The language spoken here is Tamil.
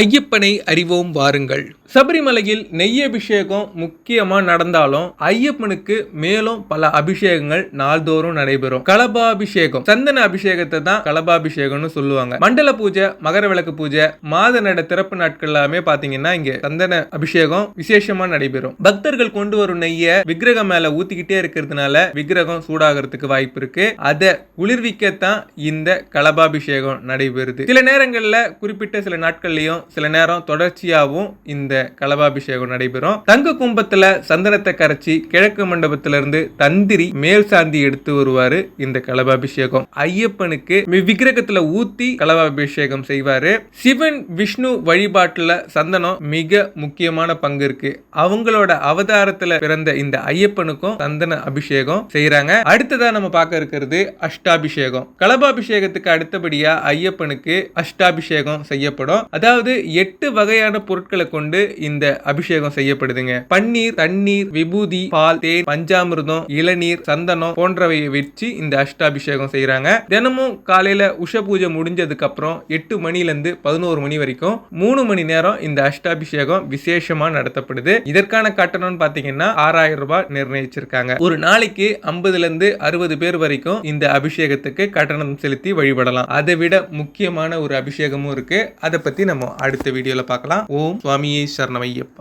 ஐயப்பனை அறிவோம் வாருங்கள். சபரிமலையில் நெய் அபிஷேகம் முக்கியமாக நடந்தாலும் ஐயப்பனுக்கு மேலும் பல அபிஷேகங்கள் நாள்தோறும் நடைபெறும். கலபாபிஷேகம். சந்தன அபிஷேகத்தை தான் கலபாபிஷேகம்னு சொல்லுவாங்க. மண்டல பூஜை மகர விளக்கு பூஜை மாத நட திறப்பு நாட்கள் எல்லாமே பாத்தீங்கன்னா இங்க சந்தன அபிஷேகம் விசேஷமா நடைபெறும். பக்தர்கள் கொண்டு வரும் நெய்ய விக்கிரகம் மேல ஊத்திக்கிட்டே இருக்கிறதுனால விக்கிரகம் சூடாகிறதுக்கு வாய்ப்பு இருக்கு. அதை குளிர்விக்கத்தான் இந்த கலபாபிஷேகம் நடைபெறுது. சில நேரங்கள்ல குறிப்பிட்ட சில நாட்கள்லயும் சில நேரம் தொடர்ச்சியாகவும் இந்த கலபாபிஷேகம் நடைபெறும். தங்க கும்பத்துல சந்தனத்தை கரைச்சி கிழக்கு மண்டபத்திலிருந்து தந்திரி மேல் சாந்தி எடுத்து வருவாரு இந்த கலபாபிஷேகம். ஐயப்பனுக்கு விக்கிரகத்துல ஊத்தி கலபாபிஷேகம் செய்வாரு. சிவன் விஷ்ணு வழிபாட்டுல சந்தனம் மிக முக்கியமான பங்கு இருக்கு. அவங்களோட அவதாரத்துல பிறந்த இந்த ஐயப்பனுக்கும் சந்தன அபிஷேகம் செய்யறாங்க அடுத்ததா நம்ம பார்க்க இருக்கிறது அஷ்டாபிஷேகம். கலபாபிஷேகத்துக்கு அடுத்தபடியா ஐயப்பனுக்கு அஷ்டாபிஷேகம் செய்யப்படும். அதாவது எட்டு வகையான பொருட்களை கொண்டு இந்த அபிஷேகம் செய்யப்படுதுங்க. பன்னீர் தண்ணீர் விபூதி பால் தேன் பஞ்சாமிர்தம் இளநீர் சந்தனம் போன்றவையை வச்சு இந்த அஷ்டாபிஷேகம் செய்யறாங்க தினமும் காலையில உஷ பூஜை முடிஞ்சதுக்கு அப்புறம் எட்டு மணில இருந்து பதினோரு மணி வரைக்கும் மூணு மணி நேரம் இந்த அஷ்டாபிஷேகம் விசேஷமா நடத்தப்படுது. இதற்கான கட்டணம்னு பாத்தீங்கன்னா ஆறாயிரம் ரூபாய் நிர்ணயிச்சிருக்காங்க. ஒரு நாளைக்கு ஐம்பதுல இருந்து அறுபது பேர் வரைக்கும் இந்த அபிஷேகத்துக்கு கட்டணம் செலுத்தி வழிபடலாம். அதை விட முக்கியமான ஒரு அபிஷேகமும் இருக்கு. அதை பத்தி நம்ம அடுத்த வீடியோவில் பார்க்கலாம். ஓம் சுவாமியே சரணமையப்பா.